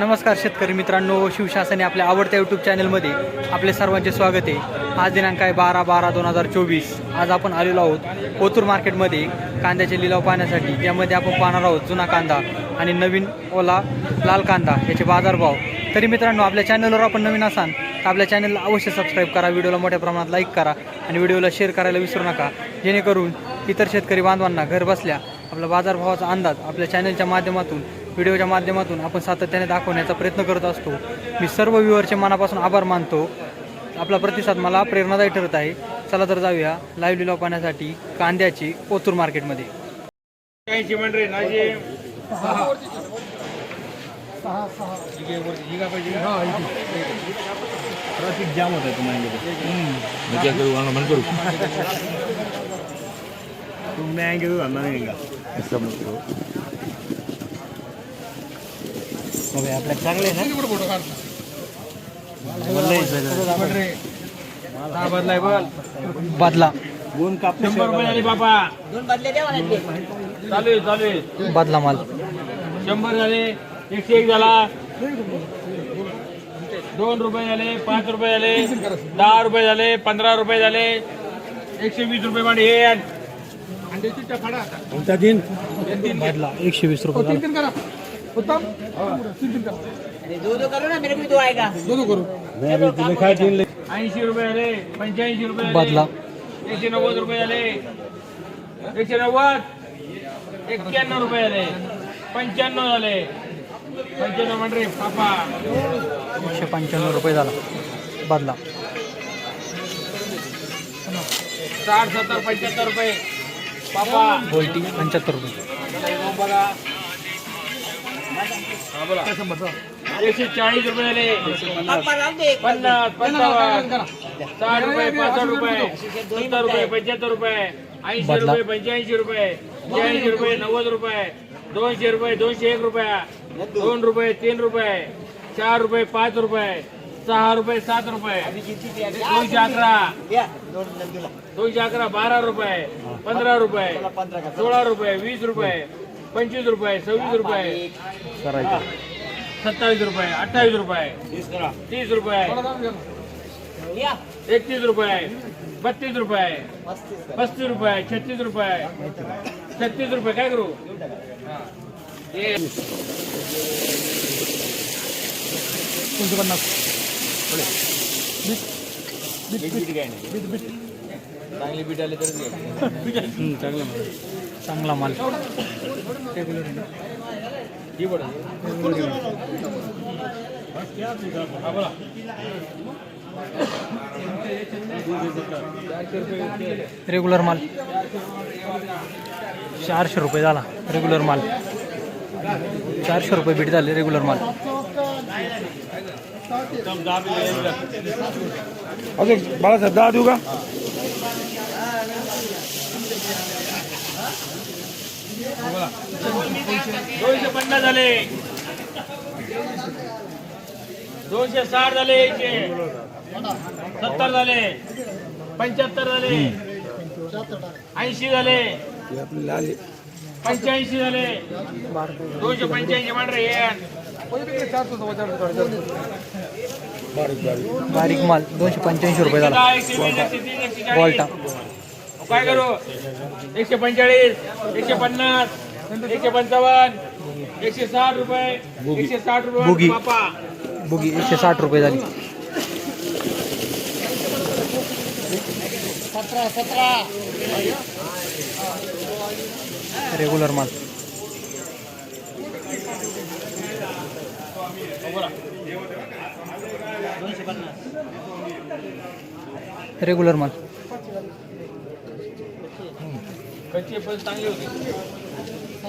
नमस्कार शेतकरी मित्रांनो शिवशासने आपल्या आवडत्या यूट्यूब चॅनलमध्ये आपले सर्वांचे स्वागत आहे. आज दिनांक आहे बारा बारा दोन हजार चोवीस. आज आपण आलेलो आहोत कोथूर मार्केटमध्ये कांद्याचे लिलाव पाहण्यासाठी. त्यामध्ये आपण पाहणार आहोत जुना कांदा आणि नवीन ओला लाल कांदा याचे बाजारभाव. तरी मित्रांनो आपल्या चॅनलवर आपण नवीन असाल तर आपल्या चॅनलला अवश्य सबस्क्राईब करा व्हिडिओला मोठ्या प्रमाणात लाईक करा आणि व्हिडिओला शेअर करायला विसरू नका. जेणेकरून इतर शेतकरी बांधवांना घर बसल्या आपला बाजारभावाचा अंदाज आपल्या चॅनलच्या माध्यमातून व्हिडिओच्या माध्यमातून आपण सातत्याने दाखवण्याचा प्रयत्न करत असतो. मी सर्व व्ह्युअरचे मनापासून आभार मानतो. आपला प्रतिसाद मला प्रेरणादायी ठरत आहे. चला तर जाऊया लाईव्ह लिलाव पाहण्यासाठी कांद्याची ओतूर मार्केटमध्ये. ट्रॅफिक जाम होत तुम्हाला क्या करू आना मन करू तुम मैं आएंगे तो आना नहीं ऐसा मत करो आपल्या चांगले ना? बदला. दोन काप शंभर रुपये झाले बाबा. चालू चालू बदला माल. शंभर झाले एकशे एक झाला. दोन रुपये झाले पाच रुपये झाले दहा रुपये झाले पंधरा रुपये झाले. एकशे वीस रुपये मांडी हे दिन? बदला. एकशे वीस रुपये दो दो करो ना मेरे को भी दो आएगा। ऐंशी रुपये झाले पंच्याऐंशी रुपये झाले. बदला। एकशे नव्वद रुपये झाले एकशे नव्वद एक्क्याण्णव रुपये झाले पंच्याण्णव झाले पंच्याण्णव म्हणजे पापा एकशे पंच्याण्णव रुपये झाला. बदला. साठ सत्तर पंच्याहत्तर रुपये. पापा गोल्टी पंच्याहत्तर रुपये. बघा. एकशे चाळीस रुपये झाले पन्नास पंचावन्न साठ रुपये पासष्ट रुपये सत्तर रुपये पंच्याहत्तर रुपये ऐंशी. रुपये पंच्याऐंशी रुपये शहाऐंशी रुपये नव्वद रुपये दोनशे रुपये दोनशे एक रुपया दोन रुपये तीन रुपये चार रुपये पाच रुपये सहा रुपये सात रुपये दोनशे अकरा दोनशे अकरा बारा रुपये पंधरा रुपये सोळा रुपये वीस रुपये पंचवीस रुपये सव्वीस रुपये. सत्तावीस रुपये अठ्ठावीस रुपये. तीस रुपये. एकतीस रुपये. बत्तीस रुपये. पस्तीस पस्तीस रुपये छत्तीस रुपये. छत्तीस रुपये काय करू? हे. चांगली बीट आली तरच घ्यायची. चांगला. हा, बोला. रेग्युलर माल. चारशे रुपये झाला. रेग्युलर माल. चारशे रुपये बीट झाले रेग्युलर माल. अजून बाळासाहेब दहा देऊ का? दोनशे पन्नास झाले. दोनशे साठ झाले एकशे सत्तर झाले. पंच्याहत्तर झाले. ऐंशी झाले. पंच्याऐंशी झाले. दोनशे पंच्याऐंशी मांडरे बारीक माल दोनशे पंच्याऐंशी रुपये झाला. बॉल्टा काय करू? एकशे पंचेचाळीस एकशे पन्नास. एकशे पंचावन्न एकशे साठ रुपये एकशे साठ बुगी. रुपये बापा. बुगी एकशे साठ रुपये झाली. सतरा सतरा. रेग्युलर माल. रेग्युलर माल. कच्चे पण चांगले होते.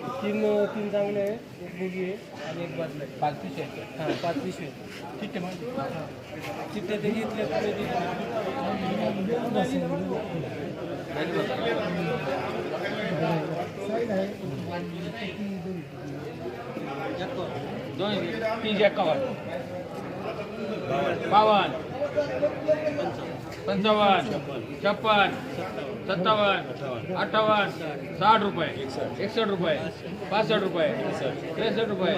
तीन तीन चांगले आहे एक मुलगी आहे आणि एक बाजला आहे. पाच तीस आहे हां पाच तीस आहे ठीक आहे मग. चित्ते ते घेतले तुम्ही दोन तीन एकावन्न बावन. पंचावन्न पंचावन्न छप्पन सत्तावन्न अठ्ठावन्न साठ रुपये एकसष्ट रुपये पासष्ट रुपये त्रेसष्ट रुपये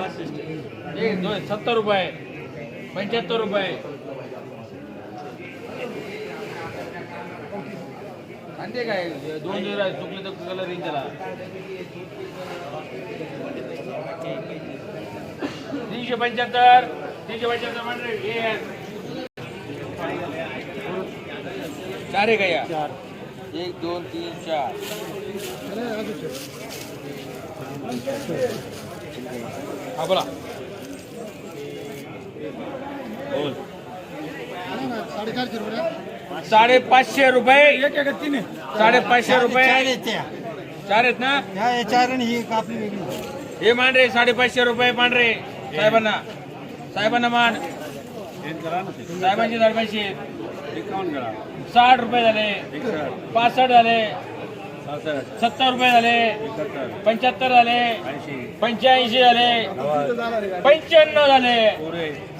एक दोन सत्तर रुपये पंच्याहत्तर रुपये. आणि ते काय? दोन दिवस चुकले तर कलर येईल त्याला. तीनशे पंच्याहत्तर तीनशे पंच्याहत्तर म्हणजे चार आहे का या? एक दोन तीन चार. हा बोला. बोल. साडेपाचशे रुपये. साडेपाचशे रुपये. चार आहेत ना? हे मांडरे साडेपाचशे रुपये मांडरे. साहेबांना. साहेबांना मान साहेबांचे साडेपाचशे साठ रुपये झाले. पासष्ट झाले. सत्तर रुपये झाले. पंच्याहत्तर झाले. पंच्याऐंशी झाले. पंच्याण्णव झाले.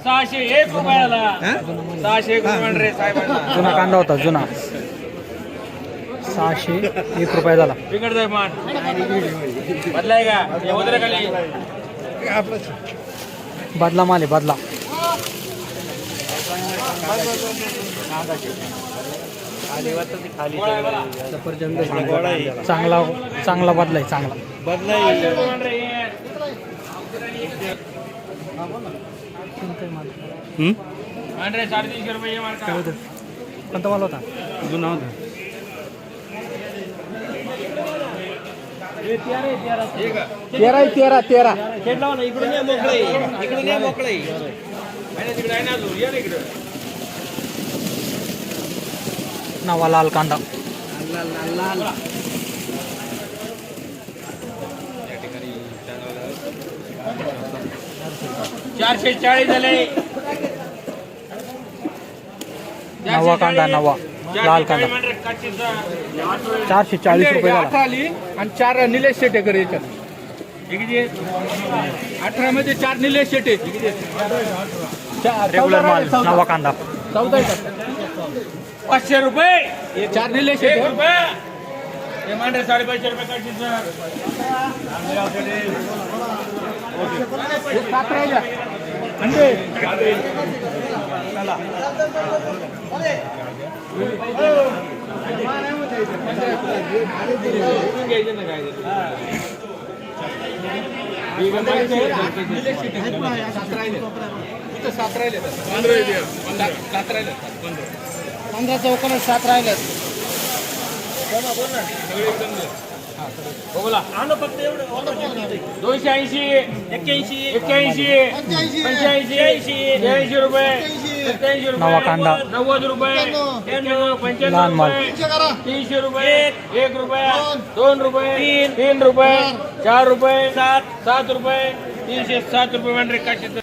सहाशे एक रुपये झाला. सहाशे एक रुपये साहेबांना जुना कांदा होता जुना. सहाशे एक रुपया झाला. बिकट साहेब मान. बदलाय का? उतरे खाली. बदला माल बदला. चांगला चांगला बदला आहे चांगला मार्का कोणता माल होता? जुना होता हे तेरा तेरा तेरा. इकडे मोकळे तिकडे आहे ना अजून या ना इकडे नवा लाल कांदा चारशे चाळीस झाले. नवा कांदा नवा. लाल कांदा चारशे चाळीस रुपये झाला. आली आणि चार निलेश शेटे करे याच्यात. अठरा मध्ये चार निलेश शेटे. रेग्युलर माल नवा कांदा चौदा येतात. पाचशे रुपये. चार निलेश एक रुपये. हे मांडे साडेपाचशे रुपये काढशील सर? सात राहिले. सात राहिले. सात राहिले. पंधरा चौकाला सात राहिले हो बोला. दोनशे ऐंशी एक्क्याऐंशी एक्क्याऐंशी. पंच्याऐंशी ऐंशी रुपये सत्याऐंशी रुपये. नव्वद रुपये पंच्याण्णव. रुपये तीनशे रुपये एक रुपया दोन रुपये तीन रुपये चार. रुपये सात सात रुपये तीनशे सात रुपये म्हणजे